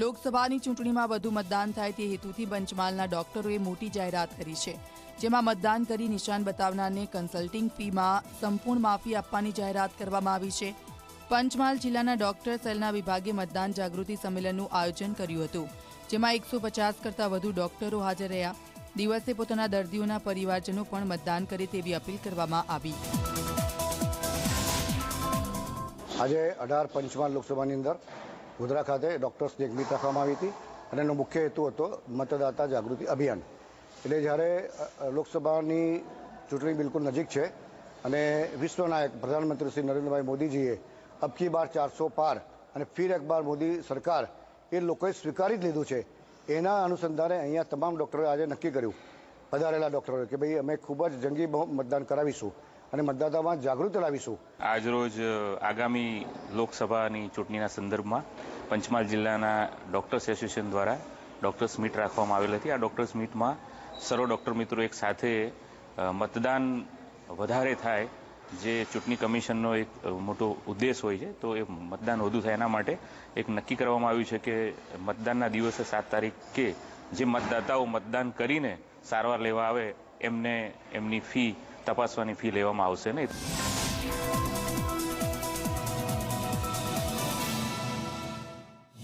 લોકસભાની ચૂંટણીમાં વધુ મતદાન થાય તે હેતુથી પંચમહાલના ડોક્ટરોએ મોટી જાહેરાત કરી છે, જેમાં મતદાન કરી નિશાન બતાવનારને કન્સલ્ટિંગ ફીમાં સંપૂર્ણ માફી આપવાની જાહેરાત કરવામાં આવી છે. પંચમહાલ જિલ્લાના ડોક્ટર સેલના વિભાગે મતદાન જાગૃતિ સંમેલનનું આયોજન કર્યું હતું, જેમાં એકસો પચાસ કરતાં વધુ ડોક્ટરો હાજર રહ્યા. દિવસે પોતાના દર્દીઓના પરિવારજનો પણ મતદાન કરે તેવી અપીલ કરવામાં આવી. આજે અઢાર પંચમહાલ લોકસભાની અંદર ગોધરા ખાતે ડૉક્ટર્સની એક મીટ રાખવામાં આવી હતી અને એનો મુખ્ય હેતુ હતો મતદાતા જાગૃતિ અભિયાન. એટલે જ્યારે લોકસભાની ચૂંટણી બિલકુલ નજીક છે અને વિશ્વનાયક પ્રધાનમંત્રી શ્રી નરેન્દ્રભાઈ મોદીજીએ અબકી બાર ચારસો પાર અને ફિર એક બાર મોદી સરકાર એ લોકોએ સ્વીકારી જ લીધું છે. એના અનુસંધાને અહીંયા તમામ ડૉક્ટરોએ આજે નક્કી કર્યું, પધારેલા ડૉક્ટરોએ કે ભાઈ અમે ખૂબ જ જંગી મતદાન કરાવીશું. અને મતદાતામાં જાગૃત લાવીશું. આજરોજ આગામી લોકસભાની ચૂંટણીના સંદર્ભમાં પંચમહાલ જિલ્લાના ડોક્ટર્સ એસોસિએશન દ્વારા ડોક્ટર્સ મીટ રાખવામાં આવેલ હતી. આ ડોક્ટર્સ મીટમાં સર્વ ડોક્ટર મિત્રો એક સાથે મતદાન વધારે થાય જે ચૂંટણી કમિશનનો એક મોટો ઉદ્દેશ હોય છે, તો એ મતદાન વધુ થાય. એના માટે એક નક્કી કરવામાં આવ્યું છે કે મતદાનના દિવસે સાત તારીખે જે મતદાતાઓ મતદાન કરીને સારવાર લેવા આવે, એમને એમની ફી તપાસવાની ફી લેવામાં આવશે નહીં.